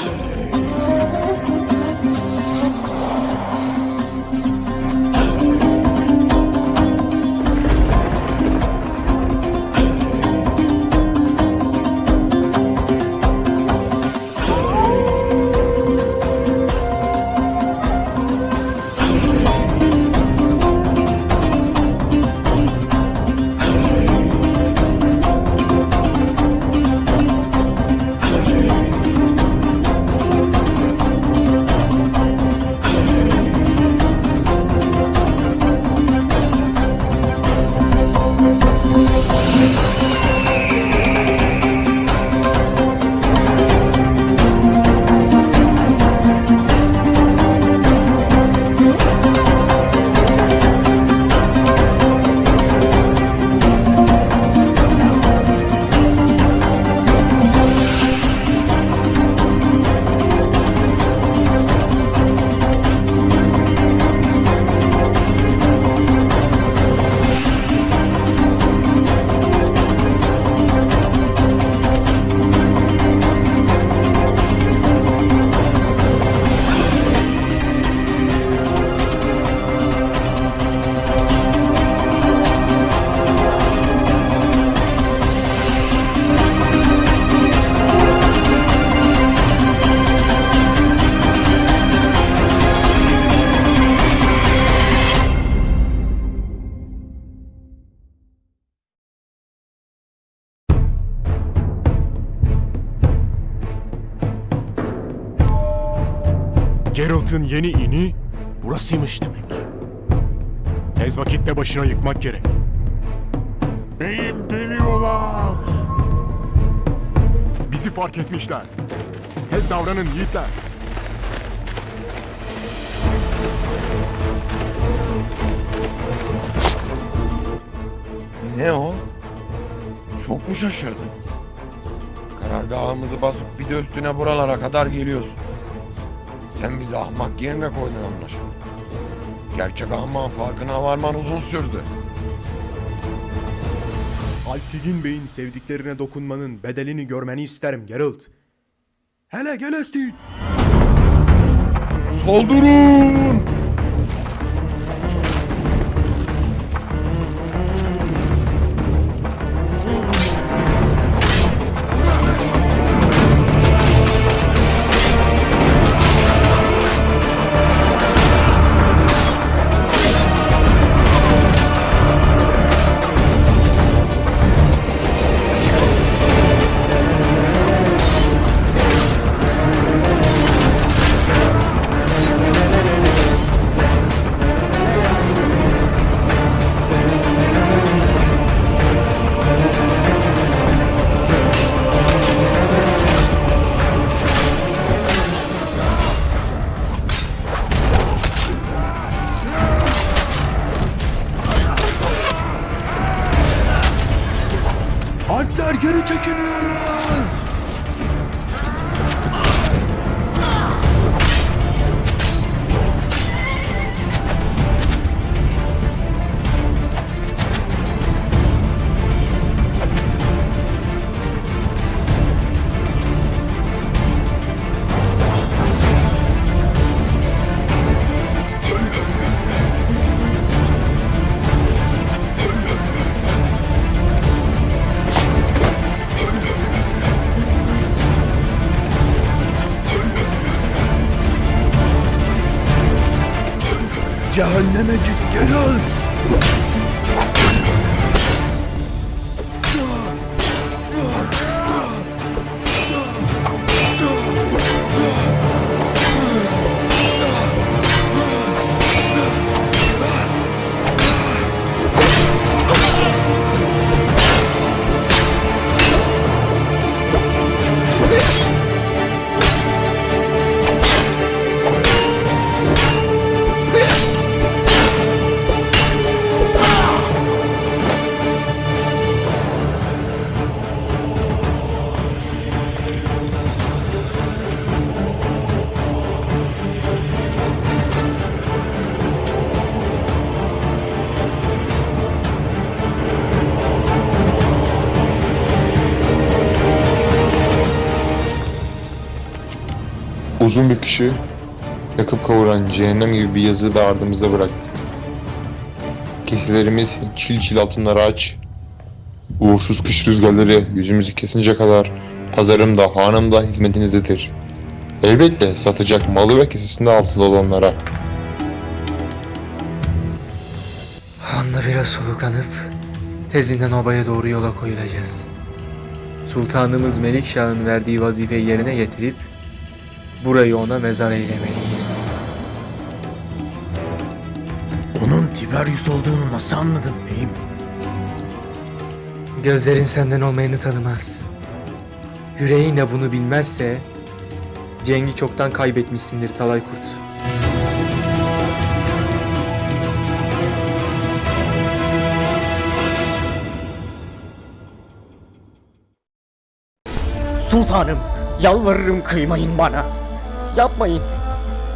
Yeah. Geralt'ın yeni ini burasıymış demek. Tez vakitte başına yıkmak gerek. Beyim geliyorlar. Bizi fark etmişler. Tez davranın yiğitler. Ne o? Çok mu şaşırdın? Karargahımızı basıp bir de üstüne buralara kadar geliyorsun. Sen bizi ahmak yerine koydun anlaşılan. Gerçek ahmağın farkına varman uzun sürdü. Alptigin Bey'in sevdiklerine dokunmanın bedelini görmeni isterim Geralt. Hele gel Estin. Saldırın! Cehenneme Mazlum bir kişi yakıp kavuran cehennem gibi bir yazı da ardımızda bıraktık. Keselerimiz çil çil altınları aç. Uğursuz kış rüzgarları yüzümüzü kesince kadar pazarım da hanım da hizmetinizdedir. Elbette satacak malı ve kesesinde altılı olanlara. Hanla biraz soluklanıp tezinden obaya doğru yola koyulacağız. Sultanımız Melikşah'ın verdiği vazifeyi yerine getirip burayı ona mezar eylemeliyiz. Onun Tiberius olduğunu nasıl anladın beyim? Gözlerin senden olmayanı tanımaz. Yüreğin de bunu bilmezse cengi çoktan kaybetmişsindir Talay Kurt. Sultanım, yalvarırım kıymayın bana. Yapmayın.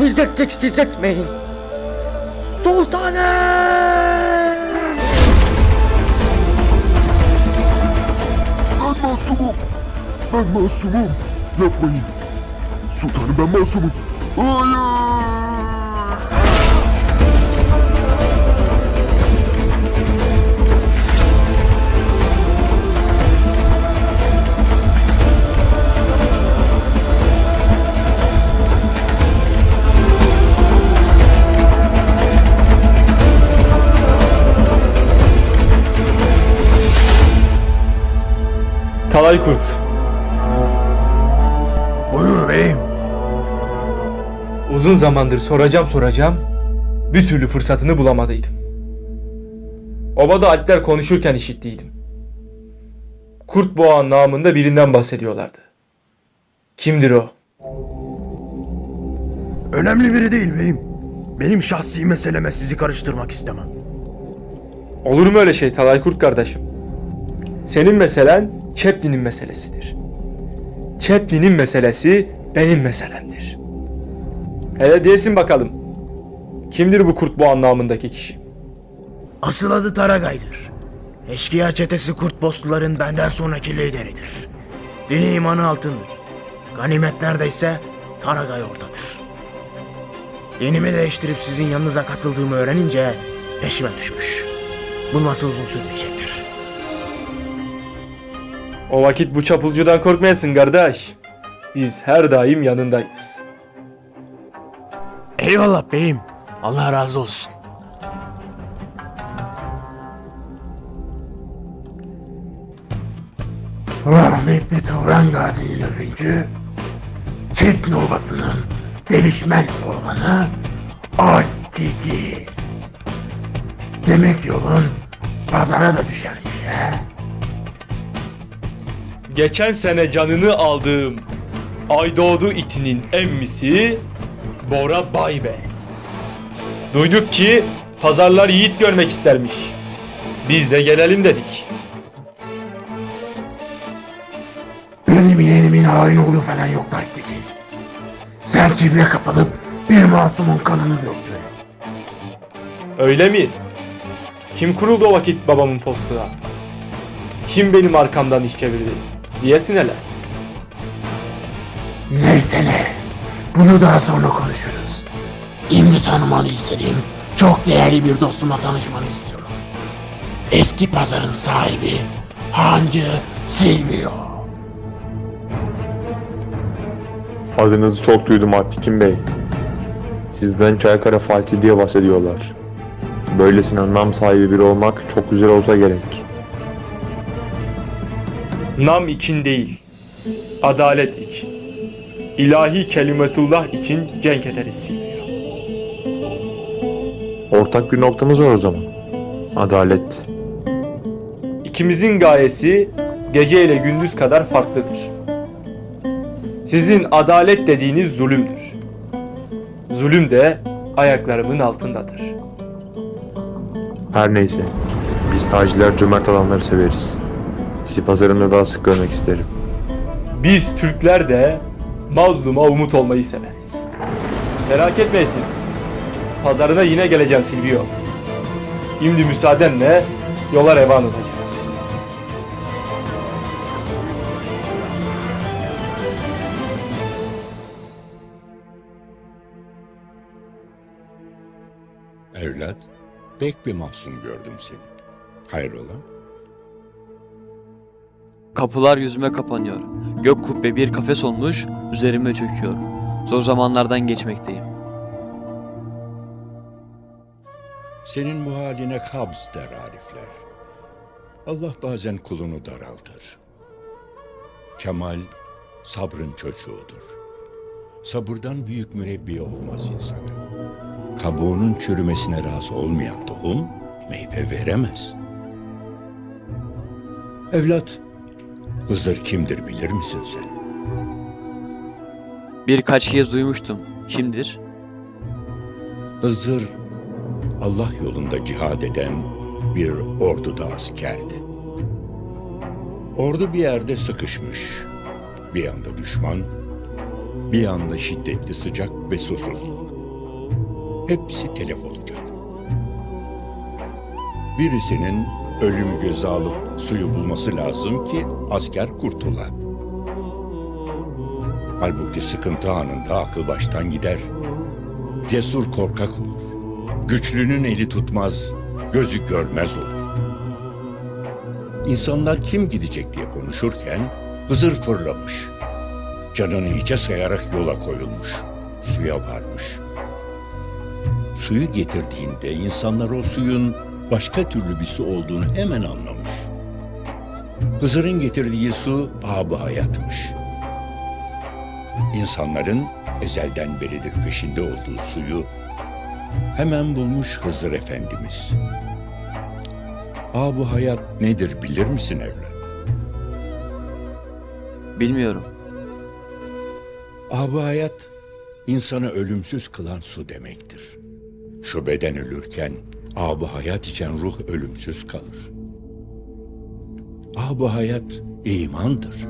Biz ettik siz etmeyin. Sultanım! Ben masumum. Ben masumum. Yapmayın. Sultanım ben masumum. Hayır. Talay Kurt, Buyur beyim. uzun zamandır soracağım soracağım, bir türlü fırsatını bulamadıydım. Obada alpler konuşurken işittiydim. Kurt Boğan namında birinden bahsediyorlardı. Kimdir o? Önemli biri değil beyim. Benim şahsi meseleme sizi karıştırmak istemem. Olur mu öyle şey Talay Kurt kardeşim? Senin meselen Chaplin'in meselesidir. Chaplin'in meselesi benim meselemdir. Hele diyesin bakalım. Kimdir bu kurt bu anlamındaki kişi? Asıl adı Taragay'dır. Eşkıya çetesi kurt bosluların benden sonraki lideridir. Dini imanı altındır. Ganimet neredeyse Taragay oradadır. Dinimi değiştirip sizin yanınıza katıldığımı öğrenince peşime düşmüş. Bu nasıl uzun sürmeyecektir. O vakit bu çapulcudan korkmayasın kardeş. Biz her daim yanındayız. Eyvallah beyim. Allah razı olsun. Rahmetli Turan Gazi'nin övüncü, Çetli Ovası'nın delişmen oğlanı Attiki. Demek yolun pazara da düşermiş he. Geçen sene canını aldığım Aydoğdu itinin emmisi Bora Baybey. Duyduk ki pazarlar yiğit görmek istermiş. Biz de gelelim dedik. Benim yeğenimin hain olduğu falan yok Attiki. Sen kibre kapılıp bir masumun kanını döktün. Öyle mi? Kim kuruldu o vakit babamın postuna? Kim benim arkamdan iş çevirdi? Diyesin hele. Neyse ne. Bunu daha sonra konuşuruz. Şimdi tanımanı istediğim çok değerli bir dostumla tanışmanı istiyorum. Eski pazarın sahibi Hancı Silvio. Adınızı çok duydum Atikin Bey. Sizden Çaykara Fatih diye bahsediyorlar. Böylesine nam sahibi biri olmak çok güzel olsa gerek. Nam için değil, adalet için. İlahi kelimetullah için cenk ederiz Silvio. Ortak bir noktamız var o zaman. Adalet. İkimizin gayesi gece ile gündüz kadar farklıdır. Sizin adalet dediğiniz zulümdür. Zulüm de ayaklarımın altındadır. Her neyse. Biz tacirler cömert adamları severiz eski pazarında daha sık görmek isterim. Biz Türkler de mazluma umut olmayı severiz. Merak etmeyesin. Pazarına yine geleceğim Silvio. Şimdi müsaadenle yola revan olacağız. Evlat, pek bir mahzun gördüm seni. Hayrola? Kapılar yüzüme kapanıyor. Gök kubbe bir kafes olmuş, üzerime çöküyor. Zor zamanlardan geçmekteyim. Senin bu haline kabz der Arifler. Allah bazen kulunu daraltır. Kemal sabrın çocuğudur. Sabırdan büyük mürebbiye olmaz insanın. Kabuğunun çürümesine razı olmayan tohum meyve veremez. Evlat, Hızır kimdir bilir misin sen? Birkaç kez duymuştum. Kimdir? Hızır Allah yolunda cihad eden bir orduda askerdi. Ordu bir yerde sıkışmış. Bir yanda düşman, bir yanda şiddetli sıcak ve susuzluk. Hepsi telef olacak. Birisinin ölümü göze alıp suyu bulması lazım ki asker kurtula. Halbuki sıkıntı anında akıl baştan gider. Cesur korkak olur. Güçlünün eli tutmaz, gözü görmez olur. İnsanlar kim gidecek diye konuşurken Hızır fırlamış. Canını hiçe sayarak yola koyulmuş. Suya varmış. Suyu getirdiğinde insanlar o suyun başka türlü bir su olduğunu hemen anlamış. Hızır'ın getirdiği su ab hayatmış. İnsanların ezelden beridir peşinde olduğu suyu hemen bulmuş Hızır Efendimiz. Ab hayat nedir bilir misin evlat? Bilmiyorum. Ab hayat insanı ölümsüz kılan su demektir. Şu beden ölürken ab hayat içen ruh ölümsüz kalır. Ab hayat imandır.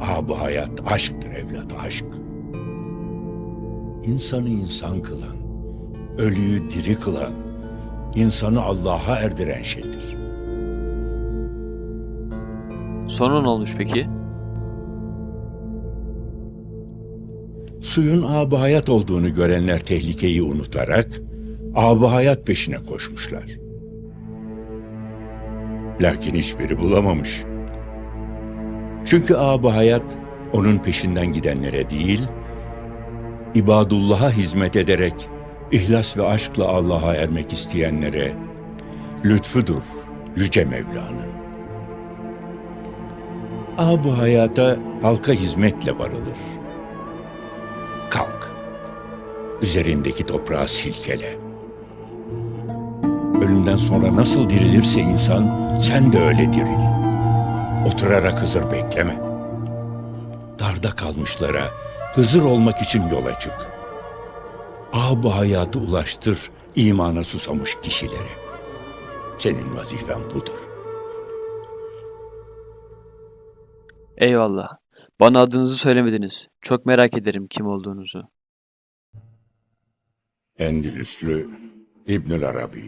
Ab hayat aşktır evlat aşk. İnsanı insan kılan, ölüyü diri kılan, insanı Allah'a erdiren şeydir. Sonra ne olmuş peki? Suyun ab hayat olduğunu görenler tehlikeyi unutarak ab hayat peşine koşmuşlar. Lakin hiçbiri bulamamış. Çünkü ab hayat onun peşinden gidenlere değil, ibadullah'a hizmet ederek ihlas ve aşkla Allah'a ermek isteyenlere lütfudur yüce Mevla'nın. Ab hayata halka hizmetle varılır. Kalk. Üzerindeki toprağı silkele. Ölümden sonra nasıl dirilirse insan, sen de öyle diril. Oturarak Hızır bekleme. Darda kalmışlara Hızır olmak için yola çık. Ab hayatı ulaştır imana susamış kişilere. Senin vazifen budur. Eyvallah. Bana adınızı söylemediniz. Çok merak ederim kim olduğunuzu. Endülüslü ইবনুল আরবি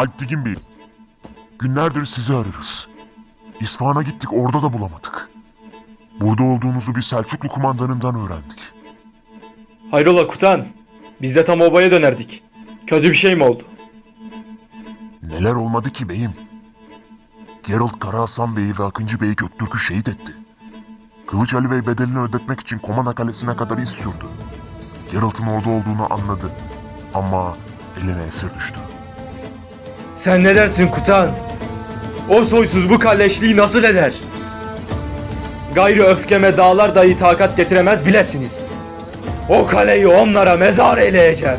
Alptigin beyim. Günlerdir sizi ararız. İsfahan'a gittik orada da bulamadık. Burada olduğunuzu bir Selçuklu kumandanından öğrendik. Hayrola Kutan? Biz de tam obaya dönerdik. Kötü bir şey mi oldu? Neler olmadı ki beyim? Geralt Kara Hasan Bey'i ve Akıncı Bey'i Göktürk'ü şehit etti. Kılıç Ali Bey bedelini ödetmek için Komana Kalesi'ne kadar iz sürdü. Geralt'ın orada olduğunu anladı. Ama eline esir düştü. Sen ne dersin Kutan? O soysuz bu kalleşliği nasıl eder? Gayrı öfkeme dağlar dahi takat getiremez bilesiniz. O kaleyi onlara mezar eyleyeceğim.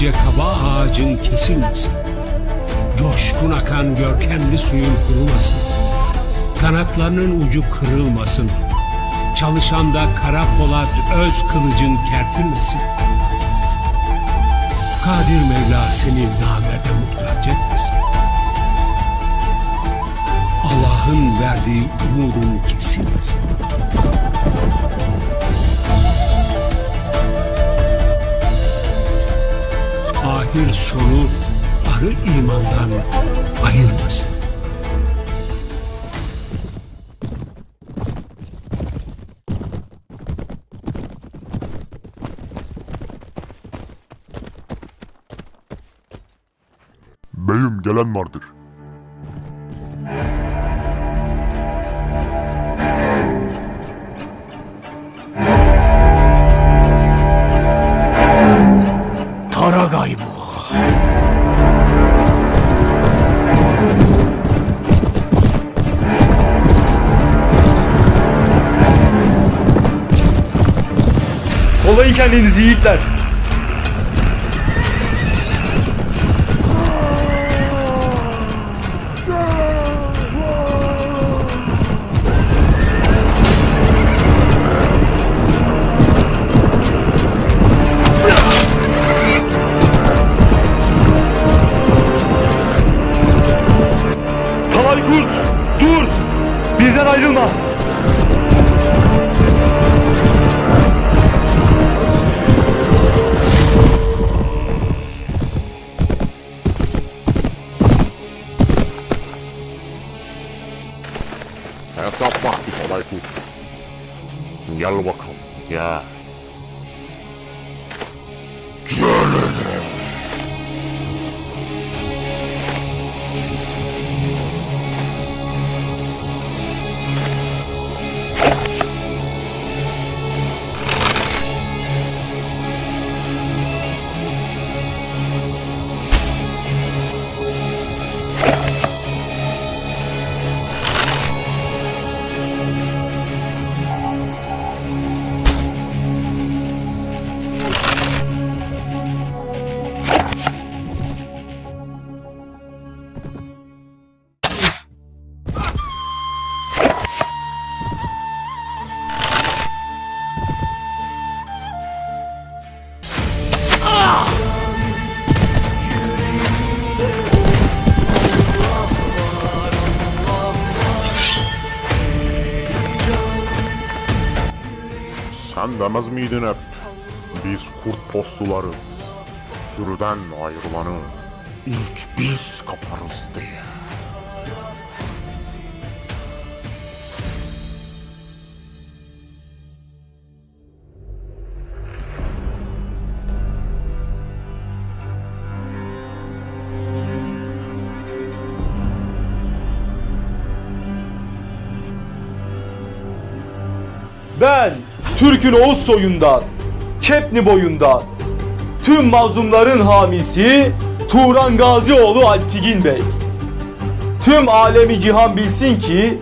Gölgelice kaba ağacın kesilmesin. Coşkun akan görkemli suyun kurumasın. Kanatlarının ucu kırılmasın. Çalışanda kara polat öz kılıcın kertilmesin. Kadir Mevla seni namerde muhtaç etmesin. Allah'ın verdiği umudun kesilmesin. Sonu arı imandan ayırmasın. Beyim gelen vardır. Kolayın kendinizi yiğitler. Gel bakalım. Ya. Sen demez miydin hep? Biz kurt postularız. Sürüden ayrılanı ilk biz kaparız diye. Ben Türk'ün Oğuz soyundan, Çepni boyundan, tüm mazlumların hamisi Turan Gazioğlu Alptigin Bey. Tüm alemi cihan bilsin ki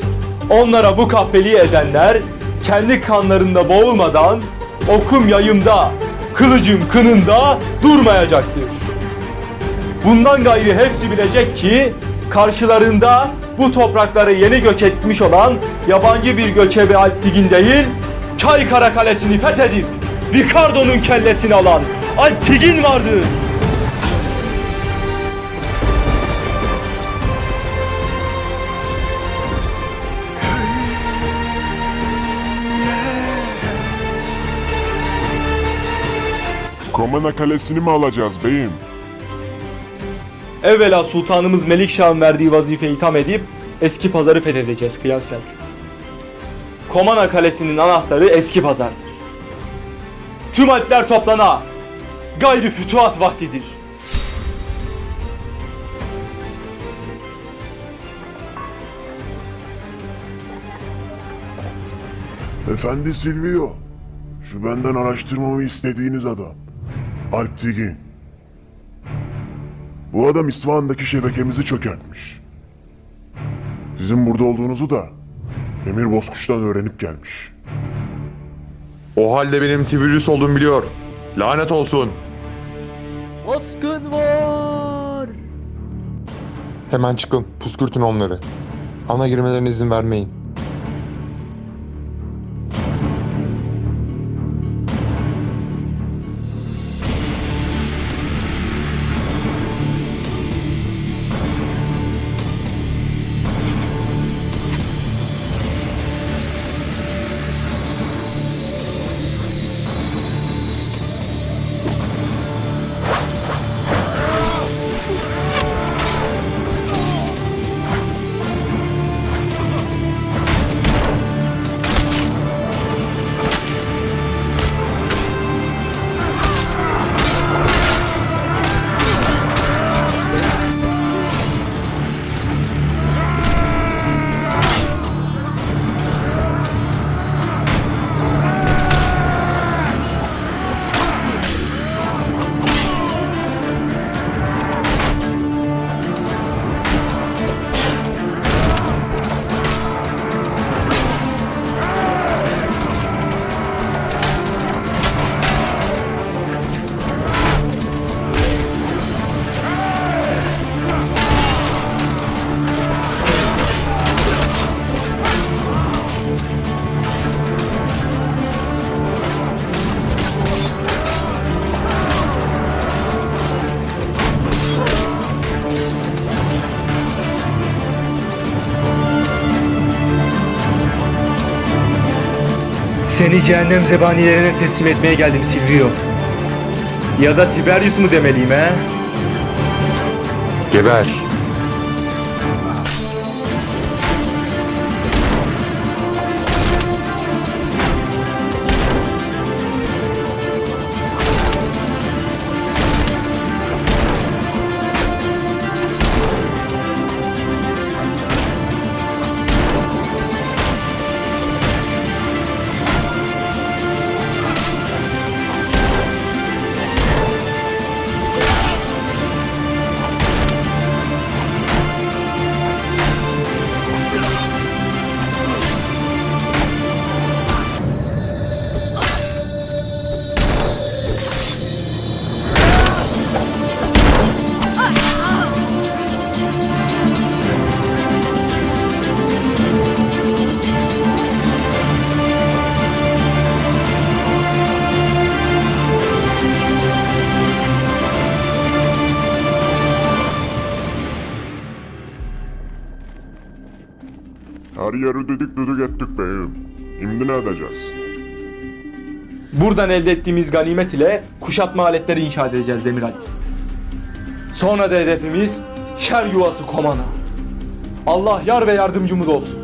onlara bu kahpeliği edenler kendi kanlarında boğulmadan okum yayımda, kılıcım kınında durmayacaktır. Bundan gayri hepsi bilecek ki karşılarında bu toprakları yeni göç etmiş olan yabancı bir göçebe Alptigin değil, Çaykara Kalesi'ni fethedip Ricardo'nun kellesini alan Alptigin vardır. Komana Kalesi'ni mi alacağız beyim? Evvela Sultanımız Melikşah'ın verdiği vazifeyi tam edip eski pazarı fethedeceğiz Kıyas Selçuk. Komana Kalesi'nin anahtarı eski pazardır. Tüm Alpler toplana. Gayri fütuhat vaktidir. Efendi Silvio. Şu benden araştırmamı istediğiniz adam. Alp Tigin. Bu adam İsfahan'daki şebekemizi çökertmiş. Sizin burada olduğunuzu da Emir Bozkuş'tan öğrenip gelmiş. O halde benim Tiberius olduğumu biliyor. Lanet olsun. Baskın var. Hemen çıkın, püskürtün onları. Ana girmelerine izin vermeyin. Seni cehennem zebanilerine teslim etmeye geldim Silvio. Ya da Tiberius mu demeliyim he? Geber. Her yeri düdük düdük ettik beyim. Şimdi ne edeceğiz? Buradan elde ettiğimiz ganimet ile kuşatma aletleri inşa edeceğiz Demiral. Sonra da hedefimiz şer yuvası Komana. Allah yar ve yardımcımız olsun.